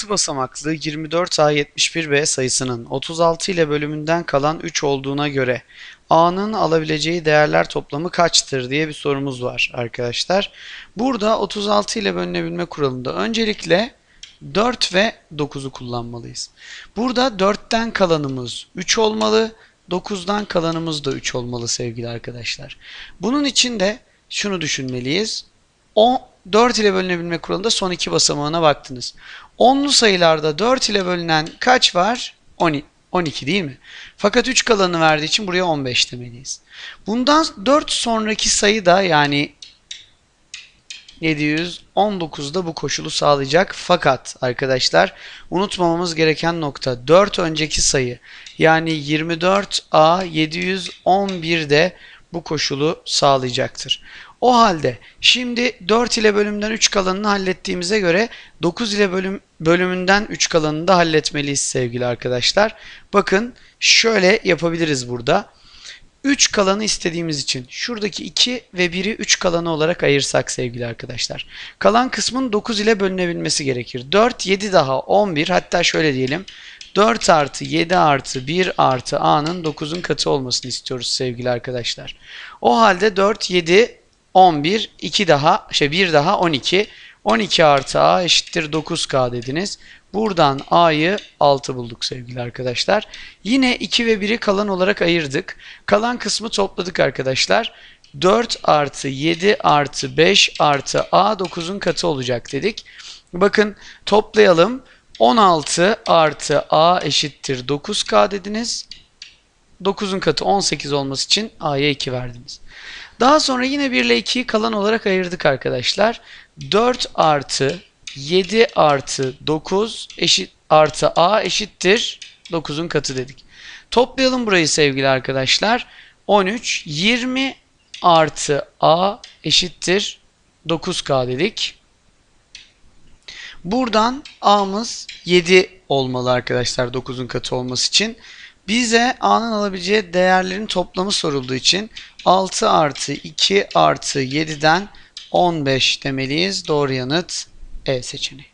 6 basamaklı 24A71B sayısının 36 ile bölümünden kalan 3 olduğuna göre A'nın alabileceği değerler toplamı kaçtır diye bir sorumuz var arkadaşlar. Burada 36 ile bölünebilme kuralında öncelikle 4 ve 9'u kullanmalıyız. Burada 4'ten kalanımız 3 olmalı, 9'dan kalanımız da 3 olmalı sevgili arkadaşlar. Bunun için de şunu düşünmeliyiz. 10, 4 ile bölünebilme kuralında son iki basamağına baktınız. Onlu sayılarda 4 ile bölünen kaç var? 12, 12 değil mi? Fakat 3 kalanı verdiği için buraya 15 demeliyiz. Bundan 4 sonraki sayı da yani 719'da bu koşulu sağlayacak. Fakat arkadaşlar unutmamamız gereken nokta 4 önceki sayı yani 24A 711'de bu koşulu sağlayacaktır. O halde şimdi 4 ile bölümden 3 kalanını hallettiğimize göre 9 ile bölüm, bölümünden 3 kalanını da halletmeliyiz sevgili arkadaşlar. Bakın şöyle yapabiliriz burada. 3 kalanı istediğimiz için şuradaki 2 ve 1'i 3 kalanı olarak ayırsak sevgili arkadaşlar. Kalan kısmın 9 ile bölünebilmesi gerekir. 4, 7 daha 11 hatta şöyle diyelim. 4 artı 7 artı 1 artı a'nın 9'un katı olmasını istiyoruz sevgili arkadaşlar. O halde 4, 7, 11, 2 daha, şey 1 daha 12. 12 artı a eşittir 9k dediniz. Buradan a'yı 6 bulduk sevgili arkadaşlar. Yine 2 ve 1'i kalan olarak ayırdık. Kalan kısmı topladık arkadaşlar. 4 artı 7 artı 5 artı a 9'un katı olacak dedik. Bakın toplayalım. 16 artı a eşittir 9k dediniz. 9'un katı 18 olması için a'ya 2 verdiniz. Daha sonra yine 1 ile 2'yi kalan olarak ayırdık arkadaşlar. 4 artı 7 artı 9 eşit artı a eşittir 9'un katı dedik. Toplayalım burayı sevgili arkadaşlar. 13 20 artı a eşittir 9k dedik. Buradan a'mız 7 olmalı arkadaşlar 9'un katı olması için. Bize a'nın alabileceği değerlerin toplamı sorulduğu için 6 artı 2 artı 7'den 15 demeliyiz. Doğru yanıt E seçeneği.